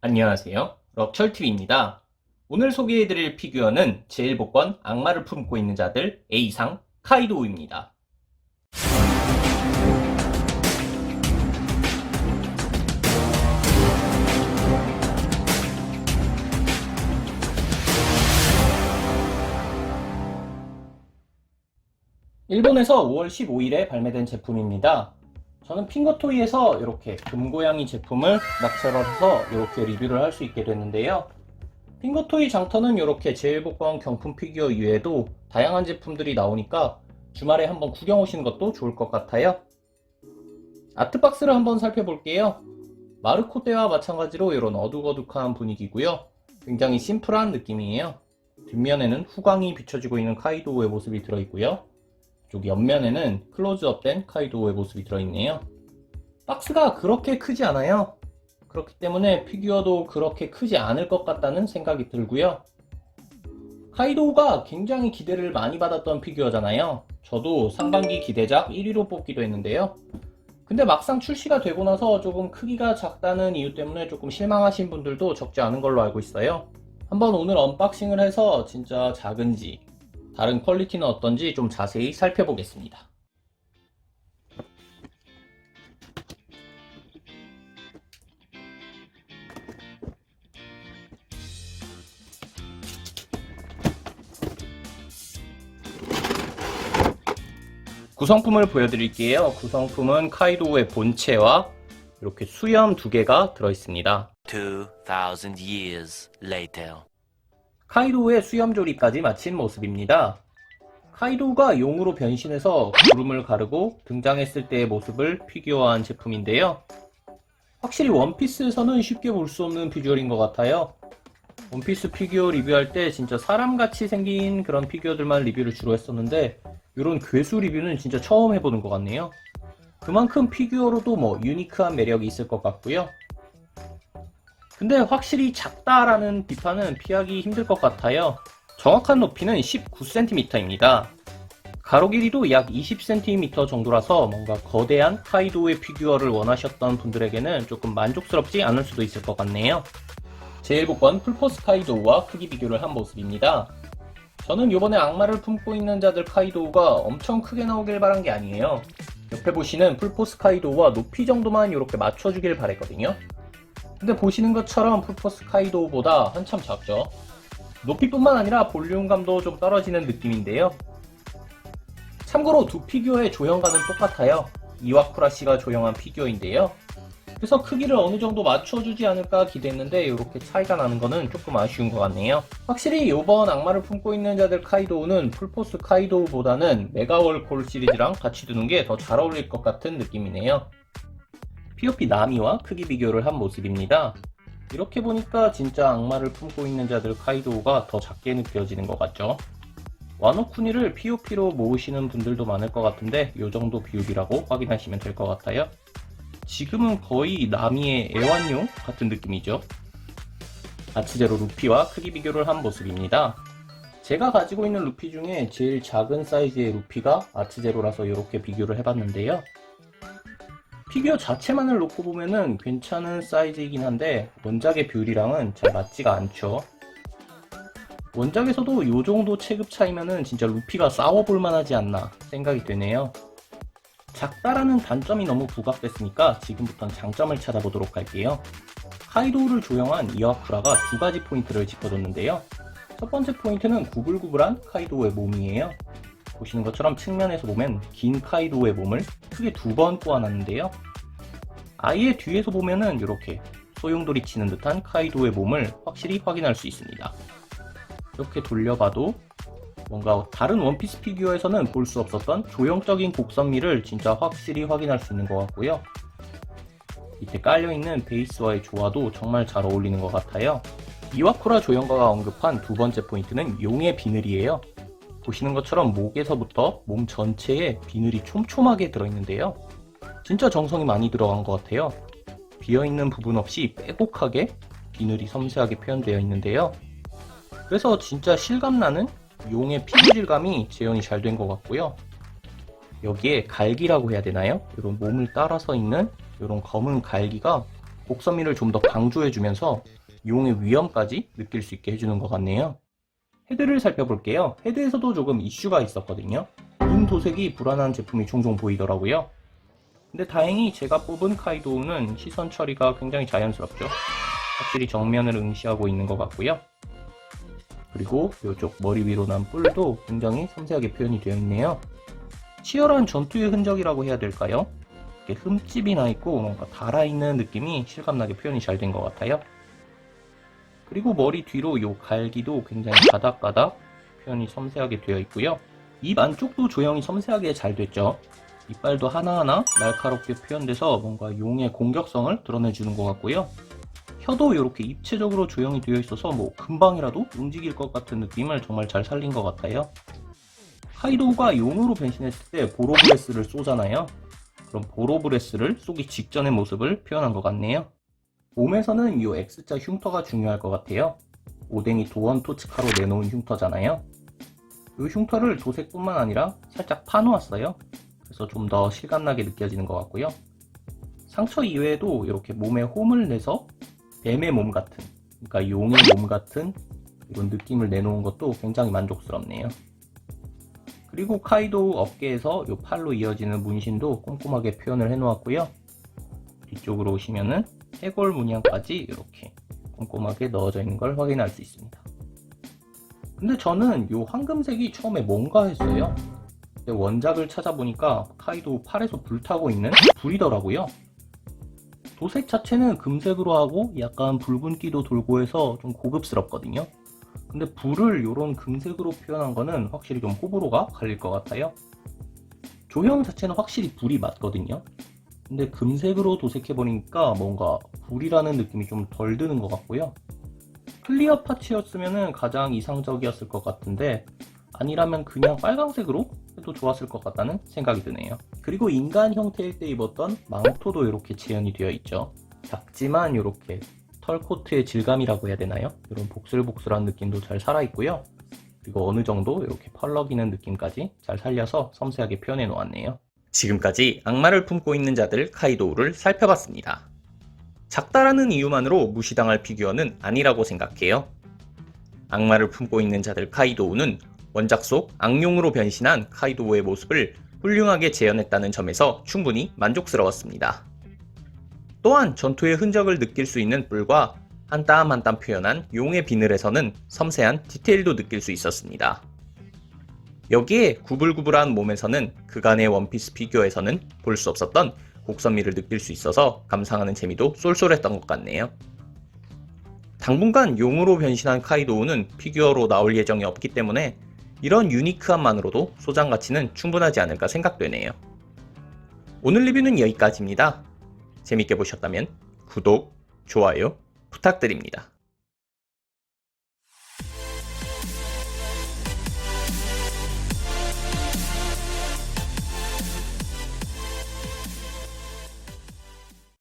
안녕하세요. 럭철TV입니다. 오늘 소개해드릴 피규어는 제1복권 악마를 품고 있는 자들 A상 카이도우입니다. 일본에서 5월 15일에 발매된 제품입니다. 저는 핑거토이에서 이렇게 금고양이 제품을 낙찰해서 이렇게 리뷰를 할 수 있게 됐는데요. 핑거토이 장터는 이렇게 제일복권 경품 피규어 이외에도 다양한 제품들이 나오니까 주말에 한번 구경 오시는 것도 좋을 것 같아요. 아트박스를 한번 살펴볼게요. 마르코 때와 마찬가지로 이런 어둑어둑한 분위기고요. 굉장히 심플한 느낌이에요. 뒷면에는 후광이 비춰지고 있는 카이도우의 모습이 들어있고요. 쪽 옆면에는 클로즈업된 카이도우의 모습이 들어있네요. 박스가 그렇게 크지 않아요. 그렇기 때문에 피규어도 그렇게 크지 않을 것 같다는 생각이 들고요. 카이도우가 굉장히 기대를 많이 받았던 피규어잖아요. 저도 상반기 기대작 1위로 뽑기도 했는데요. 근데 막상 출시가 되고 나서 조금 크기가 작다는 이유 때문에 조금 실망하신 분들도 적지 않은 걸로 알고 있어요. 한번 오늘 언박싱을 해서 진짜 작은지 다른 퀄리티는 어떤지 좀 자세히 살펴보겠습니다. 구성품을 보여드릴게요. 구성품은 카이도우의 본체와 이렇게 수염 두 개가 들어있습니다. 2,000 years later. 카이도우의 수염 조립까지 마친 모습입니다. 카이도우가 용으로 변신해서 구름을 가르고 등장했을 때의 모습을 피규어한 제품인데요. 확실히 원피스에서는 쉽게 볼 수 없는 비주얼인 것 같아요. 원피스 피규어 리뷰할 때 진짜 사람같이 생긴 그런 피규어들만 리뷰를 주로 했었는데 이런 괴수 리뷰는 진짜 처음 해보는 것 같네요. 그만큼 피규어로도 뭐 유니크한 매력이 있을 것 같고요. 근데 확실히 작다라는 비판은 피하기 힘들 것 같아요. 정확한 높이는 19cm입니다. 가로 길이도 약 20cm 정도라서 뭔가 거대한 카이도우의 피규어를 원하셨던 분들에게는 조금 만족스럽지 않을 수도 있을 것 같네요. 제1복권 풀포스 카이도우와 크기 비교를 한 모습입니다. 저는 이번에 악마를 품고 있는 자들 카이도우가 엄청 크게 나오길 바란 게 아니에요. 옆에 보시는 풀포스 카이도우와 높이 정도만 이렇게 맞춰주길 바랬거든요. 근데 보시는 것처럼 풀포스 카이도우보다 한참 작죠. 높이뿐만 아니라 볼륨감도 좀 떨어지는 느낌인데요. 참고로 두 피규어의 조형과는 똑같아요. 이와쿠라 씨가 조형한 피규어인데요. 그래서 크기를 어느 정도 맞춰주지 않을까 기대했는데 이렇게 차이가 나는 거는 조금 아쉬운 것 같네요. 확실히 이번 악마를 품고 있는 자들 카이도우는 풀포스 카이도우보다는 메가월콜 시리즈랑 같이 두는 게 더 잘 어울릴 것 같은 느낌이네요. POP 나미와 크기 비교를 한 모습입니다. 이렇게 보니까 진짜 악마를 품고 있는 자들 카이도우가 더 작게 느껴지는 것 같죠? 와노쿠니를 POP로 모으시는 분들도 많을 것 같은데 이 정도 비율이라고 확인하시면 될 것 같아요. 지금은 거의 나미의 애완용 같은 느낌이죠. 아츠제로 루피와 크기 비교를 한 모습입니다. 제가 가지고 있는 루피 중에 제일 작은 사이즈의 루피가 아츠제로라서 이렇게 비교를 해봤는데요. 피규어 자체만을 놓고 보면은 괜찮은 사이즈이긴 한데 원작의 비율이랑은 잘 맞지가 않죠. 원작에서도 이 정도 체급 차이면은 진짜 루피가 싸워볼 만하지 않나 생각이 되네요. 작다라는 단점이 너무 부각됐으니까 지금부터는 장점을 찾아보도록 할게요. 카이도우를 조형한 이와쿠라가 두 가지 포인트를 짚어줬는데요. 첫 번째 포인트는 구불구불한 카이도우의 몸이에요. 보시는 것처럼 측면에서 보면 긴 카이도우의 몸을 크게 두 번 꼬아놨는데요. 아예 뒤에서 보면은 이렇게 소용돌이 치는 듯한 카이도우의 몸을 확실히 확인할 수 있습니다. 이렇게 돌려봐도 뭔가 다른 원피스 피규어에서는 볼 수 없었던 조형적인 곡선미를 진짜 확실히 확인할 수 있는 것 같고요. 밑에 깔려있는 베이스와의 조화도 정말 잘 어울리는 것 같아요. 이와쿠라 조형가가 언급한 두 번째 포인트는 용의 비늘이에요. 보시는 것처럼 목에서부터 몸 전체에 비늘이 촘촘하게 들어있는데요. 진짜 정성이 많이 들어간 것 같아요. 비어있는 부분 없이 빼곡하게 비늘이 섬세하게 표현되어 있는데요. 그래서 진짜 실감나는 용의 피부 질감이 재현이 잘 된 것 같고요. 여기에 갈기라고 해야 되나요? 이런 몸을 따라서 있는 이런 검은 갈기가 곡선미를 좀 더 강조해주면서 용의 위험까지 느낄 수 있게 해주는 것 같네요. 헤드를 살펴볼게요. 헤드에서도 조금 이슈가 있었거든요. 눈 도색이 불안한 제품이 종종 보이더라고요. 근데 다행히 제가 뽑은 카이도우는 시선 처리가 굉장히 자연스럽죠. 확실히 정면을 응시하고 있는 것 같고요. 그리고 이쪽 머리 위로 난 뿔도 굉장히 섬세하게 표현이 되어 있네요. 치열한 전투의 흔적이라고 해야 될까요? 이렇게 흠집이 나 있고 뭔가 달아있는 느낌이 실감나게 표현이 잘 된 것 같아요. 그리고 머리 뒤로 요 갈기도 굉장히 가닥가닥 표현이 섬세하게 되어 있고요. 입 안쪽도 조형이 섬세하게 잘 됐죠. 이빨도 하나하나 날카롭게 표현돼서 뭔가 용의 공격성을 드러내주는 것 같고요. 혀도 이렇게 입체적으로 조형이 되어 있어서 뭐 금방이라도 움직일 것 같은 느낌을 정말 잘 살린 것 같아요. 카이도우가 용으로 변신했을 때 보로브레스를 쏘잖아요. 그럼 보로브레스를 쏘기 직전의 모습을 표현한 것 같네요. 몸에서는 이 X자 흉터가 중요할 것 같아요. 오뎅이 도원 토츠카로 내놓은 흉터잖아요. 이 흉터를 도색뿐만 아니라 살짝 파놓았어요. 그래서 좀 더 실감나게 느껴지는 것 같고요. 상처 이외에도 이렇게 몸에 홈을 내서 뱀의 몸 같은, 그러니까 용의 몸 같은 이런 느낌을 내놓은 것도 굉장히 만족스럽네요. 그리고 카이도우 어깨에서 이 팔로 이어지는 문신도 꼼꼼하게 표현을 해놓았고요. 뒤쪽으로 오시면은 해골 문양까지 이렇게 꼼꼼하게 넣어져 있는 걸 확인할 수 있습니다. 근데 저는 이 황금색이 처음에 뭔가 했어요. 원작을 찾아보니까 카이도 팔에서 불타고 있는 불이더라고요. 도색 자체는 금색으로 하고 약간 붉은기도 돌고 해서 좀 고급스럽거든요. 근데 불을 이런 금색으로 표현한 거는 확실히 좀 호불호가 갈릴 것 같아요. 조형 자체는 확실히 불이 맞거든요. 근데 금색으로 도색해버리니까 뭔가 불이라는 느낌이 좀 덜 드는 것 같고요. 클리어 파츠였으면 가장 이상적이었을 것 같은데 아니라면 그냥 빨강색으로 해도 좋았을 것 같다는 생각이 드네요. 그리고 인간 형태일 때 입었던 망토도 이렇게 재현이 되어 있죠. 작지만 이렇게 털 코트의 질감이라고 해야 되나요? 이런 복슬복슬한 느낌도 잘 살아있고요. 그리고 어느 정도 이렇게 펄럭이는 느낌까지 잘 살려서 섬세하게 표현해 놓았네요. 지금까지 악마를 품고 있는 자들 카이도우를 살펴봤습니다. 작다라는 이유만으로 무시당할 피규어는 아니라고 생각해요. 악마를 품고 있는 자들 카이도우는 원작 속 악용으로 변신한 카이도우의 모습을 훌륭하게 재현했다는 점에서 충분히 만족스러웠습니다. 또한 전투의 흔적을 느낄 수 있는 뿔과 한 땀 한 땀 표현한 용의 비늘에서는 섬세한 디테일도 느낄 수 있었습니다. 여기에 구불구불한 몸에서는 그간의 원피스 피규어에서는 볼 수 없었던 곡선미를 느낄 수 있어서 감상하는 재미도 쏠쏠했던 것 같네요. 당분간 용으로 변신한 카이도우는 피규어로 나올 예정이 없기 때문에 이런 유니크함만으로도 소장 가치는 충분하지 않을까 생각되네요. 오늘 리뷰는 여기까지입니다. 재밌게 보셨다면 구독, 좋아요 부탁드립니다.